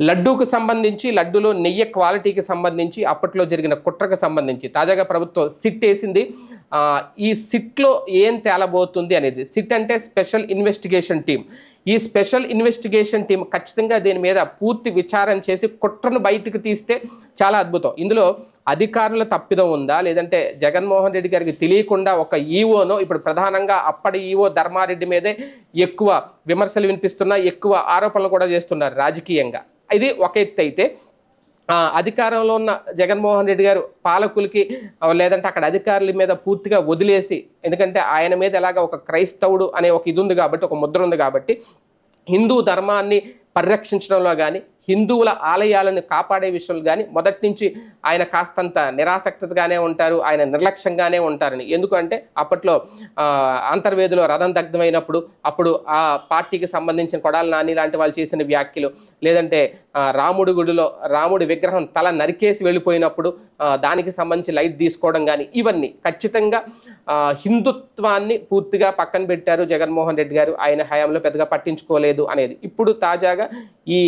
లడ్డూకు సంబంధించి లడ్డూలో నెయ్యి క్వాలిటీకి సంబంధించి అప్పట్లో జరిగిన కుట్రకు సంబంధించి తాజాగా ప్రభుత్వం సిట్ వేసింది. ఈ సిట్లో ఏం తేలబోతుంది అనేది సిట్ అంటే స్పెషల్ ఇన్వెస్టిగేషన్ టీం ఈ స్పెషల్ ఇన్వెస్టిగేషన్ టీం ఖచ్చితంగా దీని మీద పూర్తి విచారణ చేసి కుట్రను బయటకు తీస్తే చాలా అద్భుతం. ఇందులో అధికారుల తప్పిదం ఉందా? లేదంటే జగన్మోహన్ రెడ్డి గారికి తెలియకుండా ఒక ఈవోను ఇప్పుడు ప్రధానంగా అప్పటి ఈవో ధర్మారెడ్డి మీదే ఎక్కువ విమర్శలు వినిపిస్తున్నా ఎక్కువ ఆరోపణలు కూడా చేస్తున్నారు రాజకీయంగా. ఇది ఒక ఎత్తు అయితే అధికారంలో ఉన్న జగన్మోహన్ రెడ్డి గారు పాలకులకి లేదంటే అక్కడ అధికారుల మీద పూర్తిగా వదిలేసి ఎందుకంటే ఆయన మీద ఎలాగ ఒక క్రైస్తవుడు అనే ఒక ఇది ఉంది కాబట్టి ఒక ముద్ర ఉంది కాబట్టి హిందూ ధర్మాన్ని పరిరక్షించడంలో కానీ హిందువుల ఆలయాలను కాపాడే విషయంలో కానీ మొదటి నుంచి ఆయన కాస్తంత నిరాసక్తగానే ఉంటారు ఆయన నిర్లక్ష్యంగానే ఉంటారని. ఎందుకంటే అప్పట్లో అంతర్వేదిలో రథం దగ్ధమైనప్పుడు అప్పుడు ఆ పార్టీకి సంబంధించిన కొడాల నాని లాంటి వాళ్ళు చేసిన వ్యాఖ్యలు లేదంటే రాముడి గుడిలో రాముడి విగ్రహం తల నరికేసి వెళ్ళిపోయినప్పుడు దానికి సంబంధించి లైట్ తీసుకోవడం కానీ ఇవన్నీ ఖచ్చితంగా హిందుత్వాన్ని పూర్తిగా పక్కన పెట్టారు జగన్మోహన్ రెడ్డి గారు. ఆయన హయాంలో పెద్దగా పట్టించుకోలేదు అనేది. ఇప్పుడు తాజాగా ఈ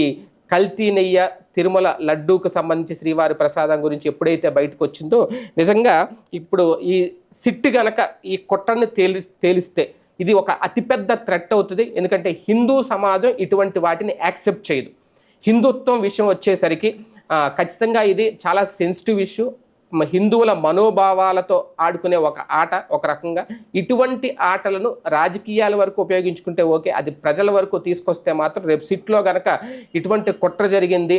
కల్తీ నెయ్య తిరుమల లడ్డూకు సంబంధించి శ్రీవారి ప్రసాదం గురించి ఎప్పుడైతే బయటకు వచ్చిందో నిజంగా ఇప్పుడు ఈ సిట్టు గనక ఈ కుట్రని తేలి తేలిస్తే ఇది ఒక అతిపెద్ద థ్రెట్ అవుతుంది. ఎందుకంటే హిందూ సమాజం ఇటువంటి వాటిని యాక్సెప్ట్ చేయదు. హిందుత్వం విషయం వచ్చేసరికి ఖచ్చితంగా ఇది చాలా సెన్సిటివ్ ఇష్యూ హిందువుల మనోభావాలతో ఆడుకునే ఒక ఆట ఒక రకంగా ఇటువంటి ఆటలను రాజకీయాల వరకు ఉపయోగించుకుంటే ఓకే అది ప్రజల వరకు తీసుకొస్తే మాత్రం రేపు సిట్లో గనక ఇటువంటి కుట్ర జరిగింది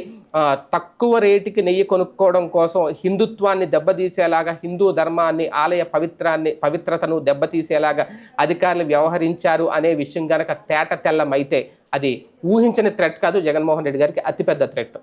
తక్కువ రేటుకి నెయ్యి కొనుక్కోవడం కోసం హిందుత్వాన్ని దెబ్బతీసేలాగా హిందూ ధర్మాన్ని ఆలయ పవిత్రాన్ని పవిత్రతను దెబ్బతీసేలాగా అధికారులు వ్యవహరించారు అనే విషయం గనక తేట తెల్లమైతే అది ఊహించని థ్రెట్ కాదు. జగన్మోహన్ రెడ్డి గారికి అతిపెద్ద థ్రెట్